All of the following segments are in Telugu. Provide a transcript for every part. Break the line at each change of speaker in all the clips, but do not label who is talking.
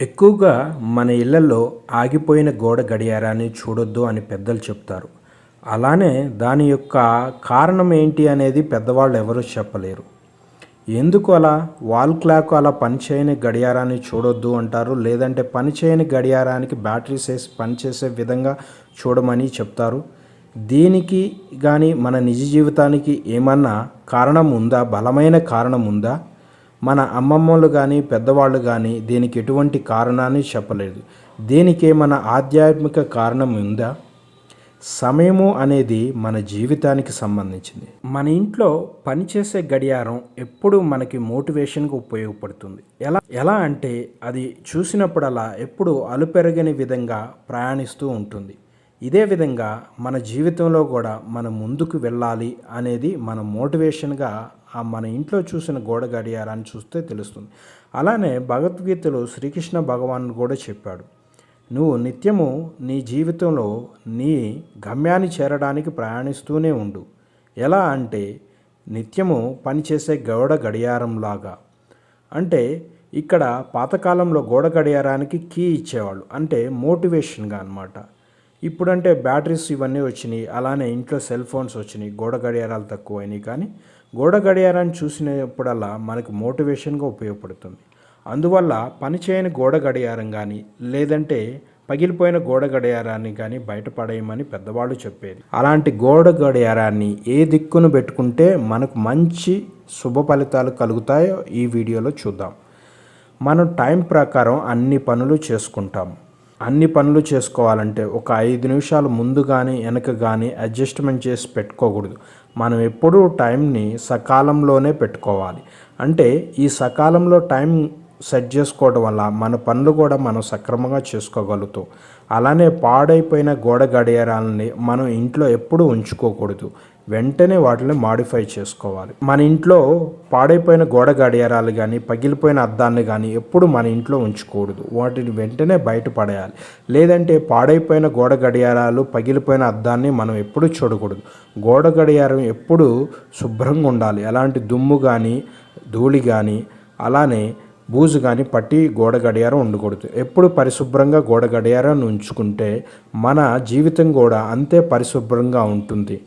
ఎక్కువగా మన ఇళ్ళలో ఆగిపోయిన గోడ గడియారాన్ని చూడొద్దు అని పెద్దలు చెప్తారు. అలానే దాని యొక్క కారణం ఏంటి అనేది పెద్దవాళ్ళు ఎవరూ చెప్పలేరు. ఎందుకు అలా? వాల్ క్లాక్ అలా పనిచేయని గడియారాన్ని చూడొద్దు అంటారు. లేదంటే పనిచేయని గడియారానికి బ్యాటరీస్ వేసి పనిచేసే విధంగా చూడమని చెప్తారు. దీనికి కానీ మన నిజ జీవితానికి ఏమన్నా కారణం ఉందా? బలమైన కారణం ఉందా? మన అమ్మమ్మలు కానీ పెద్దవాళ్ళు కానీ దీనికి ఎటువంటి కారణాన్ని చెప్పలేదు. దీనికి మన ఆధ్యాత్మిక కారణం ఉందా? సమయము అనేది మన జీవితానికి సంబంధించింది. మన ఇంట్లో పనిచేసే గడియారం ఎప్పుడు మనకి మోటివేషన్కి ఉపయోగపడుతుంది. ఎలా ఎలా అంటే అది చూసినప్పుడల్లా ఎప్పుడు అలుపెరగని విధంగా ప్రయాణిస్తూ ఉంటుంది. ఇదే విధంగా మన జీవితంలో కూడా మనం ముందుకు వెళ్ళాలి అనేది మన మోటివేషన్గా ఆ మన ఇంట్లో చూసిన గోడ గడియారాన్ని చూస్తే తెలుస్తుంది. అలానే భగవద్గీతలో శ్రీకృష్ణ భగవాన్ కూడా చెప్పాడు నువ్వు నిత్యము నీ జీవితంలో నీ గమ్యాన్ని చేరడానికి ప్రయాణిస్తూనే ఉండు. ఎలా అంటే నిత్యము పనిచేసే గోడ గడియారంలాగా. అంటే ఇక్కడ పాతకాలంలో గోడ గడియారానికి కీ ఇచ్చేవాళ్ళు. అంటే మోటివేషన్గా అనమాట ఇప్పుడంటే బ్యాటరీస్ ఇవన్నీ వచ్చినాయి. అలానే ఇంట్లో సెల్ ఫోన్స్ వచ్చినాయి. గోడ గడియారాలు తక్కువైనాయి. కానీ గోడ గడియారాన్ని చూసినప్పుడల్లా మనకు మోటివేషన్గా ఉపయోగపడుతుంది. అందువల్ల పనిచేయని గోడ గడియారం కానీ లేదంటే పగిలిపోయిన గోడ గడియారాన్ని కానీ బయటపడేయమని పెద్దవాళ్ళు చెప్పేది. అలాంటి గోడ గడియారాన్ని ఏ దిక్కును పెట్టుకుంటే మనకు మంచి శుభ ఫలితాలు కలుగుతాయో ఈ వీడియోలో చూద్దాం. మనం టైం ప్రకారం అన్ని పనులు చేసుకుంటాం. అన్ని పనులు చేసుకోవాలంటే ఒక ఐదు నిమిషాలు ముందు కానీ వెనక కానీ అడ్జస్ట్మెంట్ చేసి పెట్టుకోకూడదు. మనం ఎప్పుడూ టైంని సకాలంలోనే పెట్టుకోవాలి. అంటే ఈ సకాలంలో టైం సెట్ చేసుకోవడం వల్ల మన పనులు కూడా మనం సక్రమంగా చేసుకోగలుగుతాం. అలానే పాడైపోయిన గోడ గడియారాలని మనం ఇంట్లో ఎప్పుడూ ఉంచుకోకూడదు. వెంటనే వాటిని మాడిఫై చేసుకోవాలి. మన ఇంట్లో పాడైపోయిన గోడ గడియారాలు కానీ పగిలిపోయిన అద్దాన్ని కానీ ఎప్పుడు మన ఇంట్లో ఉంచకూడదు వాటిని వెంటనే బయట పడేయాలి. లేదంటే పాడైపోయిన గోడ గడియారాలు పగిలిపోయిన అద్దాన్ని మనం ఎప్పుడు చూడకూడదు. గోడ గడియారం ఎప్పుడు శుభ్రంగా ఉండాలి. ఎలాంటి దుమ్ము కానీ ధూళి కానీ అలానే బూజు కానీ పట్టి గోడ గడియారం ఉండకూడదు. ఎప్పుడు పరిశుభ్రంగా గోడ గడియారాన్ని ఉంచుకుంటే మన జీవితం కూడా అంతే పరిశుభ్రంగా ఉంటుంది.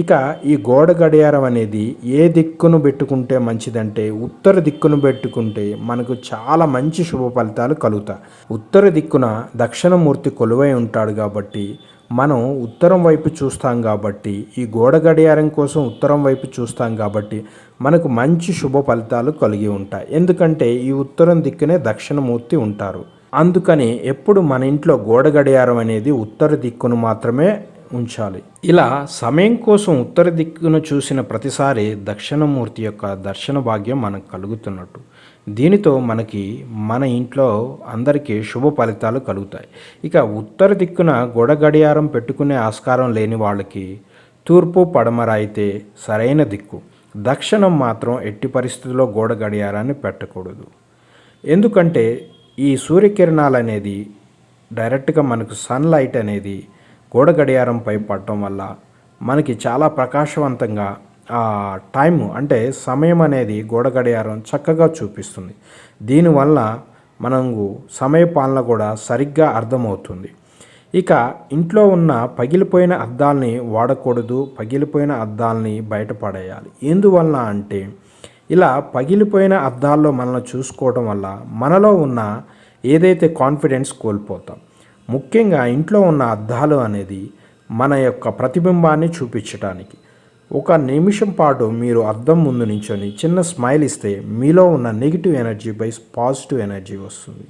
ఇక ఈ గోడ గడియారం అనేది ఏ దిక్కును పెట్టుకుంటే మంచిదంటే ఉత్తర దిక్కును పెట్టుకుంటే మనకు చాలా మంచి శుభ ఫలితాలు కలుగుతాయి. ఉత్తర దిక్కున దక్షిణమూర్తి కొలువై ఉంటాడు కాబట్టి మనం ఉత్తరం వైపు చూస్తాం కాబట్టి ఈ గోడ గడియారం కోసం ఉత్తరం వైపు చూస్తాం కాబట్టి మనకు మంచి శుభ ఫలితాలు కలిగి ఉంటాయి. ఎందుకంటే ఈ ఉత్తరం దిక్కునే దక్షిణమూర్తి ఉంటారు. అందుకని ఎప్పుడు మన ఇంట్లో గోడ గడియారం అనేది ఉత్తర దిక్కును మాత్రమే ఉంచాలి. ఇలా సమయం కోసం ఉత్తర దిక్కును చూసిన ప్రతిసారి దక్షిణమూర్తి యొక్క దర్శన భాగ్యం మనకు కలుగుతున్నట్టు. దీనితో మనకి మన ఇంట్లో అందరికీ శుభ ఫలితాలు కలుగుతాయి. ఇక ఉత్తర దిక్కున గొడ గడియారం పెట్టుకునే ఆస్కారం లేని వాళ్ళకి తూర్పు పడమర అయితే సరైన దిక్కు. దక్షిణం మాత్రం ఎట్టి పరిస్థితుల్లో గోడ గడియారాన్ని పెట్టకూడదు. ఎందుకంటే ఈ సూర్యకిరణాలు అనేది డైరెక్ట్గా మనకు సన్లైట్ అనేది గోడ గడియారంపై పడటం వల్ల మనకి చాలా ప్రకాశవంతంగా ఆ టైం అంటే సమయం అనేది గోడ గడియారం చక్కగా చూపిస్తుంది. దీనివల్ల మనకు సమయ పాలన కూడా సరిగ్గా అర్థమవుతుంది. ఇక ఇంట్లో ఉన్న పగిలిపోయిన అద్దాలని వాడకూడదు పగిలిపోయిన అద్దాలని బయటపడేయాలి ఎందువల్ల అంటే ఇలా పగిలిపోయిన అద్దాల్లో మనల్ని చూసుకోవడం వల్ల మనలో ఉన్న ఏదైతే కాన్ఫిడెన్స్ కోల్పోతాం ముఖ్యంగా ఇంట్లో ఉన్న అద్దాలు అనేది మన యొక్క ప్రతిబింబాన్ని చూపించడానికి ఒక నిమిషం పాటు మీరు అద్దం ముందు నించొని చిన్న స్మైల్ ఇస్తే మీలో ఉన్న negative energy by positive energy వస్తుంది.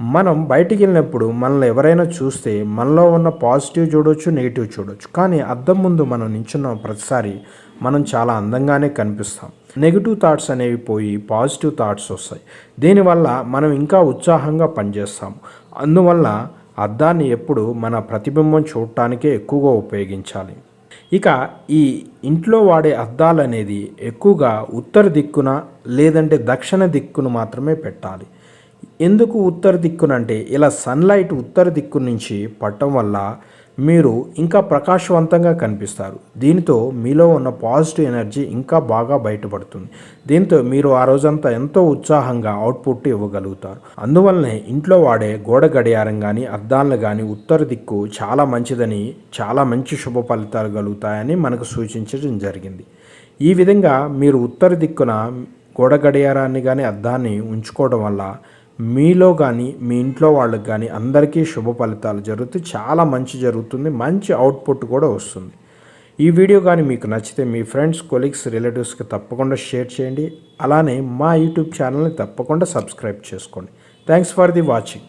మనం బయటికి వెళ్ళినప్పుడు మనల్ని ఎవరైనా చూస్తే మనలో ఉన్న పాజిటివ్ చూడొచ్చు నెగిటివ్ చూడొచ్చు. కానీ అద్దం ముందు మనం నించున్న ప్రతిసారి మనం చాలా అందంగానే కనిపిస్తాం. నెగిటివ్ థాట్స్ అనేవి పోయి పాజిటివ్ థాట్స్ వస్తాయి. దీనివల్ల మనం ఇంకా ఉత్సాహంగా పనిచేస్తాం. అందువల్ల అద్దాన్ని ఎప్పుడు మన ప్రతిబింబం చూడటానికే ఎక్కువగా ఉపయోగించాలి. ఇక ఈ ఇంట్లో వాడే అద్దాలు అనేది ఎక్కువగా ఉత్తర దిక్కున లేదంటే దక్షిణ దిక్కును మాత్రమే పెట్టాలి. ఎందుకు ఉత్తర దిక్కునంటే ఇలా సన్లైట్ ఉత్తర దిక్కు నుంచి పట్టడం వల్ల మీరు ఇంకా ప్రకాశవంతంగా కనిపిస్తారు. దీనితో మీలో ఉన్న పాజిటివ్ ఎనర్జీ ఇంకా బాగా బయటపడుతుంది. దీంతో మీరు ఆ రోజంతా ఎంతో ఉత్సాహంగా అవుట్పుట్ ఇవ్వగలుగుతారు. అందువల్లనే ఇంట్లో వాడే గోడ గడియారం కానీ అద్దాలను కానీ ఉత్తర దిక్కు చాలా మంచిదని చాలా మంచి శుభ ఫలితాలు కలుగుతాయని మనకు సూచించడం జరిగింది. ఈ విధంగా మీరు ఉత్తర దిక్కున గోడ గడియారాన్ని కానీ అద్దాన్ని ఉంచుకోవడం వల్ల మీలో కానీ మీ ఇంట్లో వాళ్ళకి కానీ అందరికీ శుభ ఫలితాలు జరుగుతూ చాలా మంచి జరుగుతుంది మంచి అవుట్పుట్ కూడా వస్తుంది. ఈ వీడియో కానీ మీకు నచ్చితే మీ ఫ్రెండ్స్ కొలీగ్స్ రిలేటివ్స్కి తప్పకుండా షేర్ చేయండి. అలానే మా యూట్యూబ్ ఛానల్ని తప్పకుండా సబ్స్క్రైబ్ చేసుకోండి. Thanks for the watching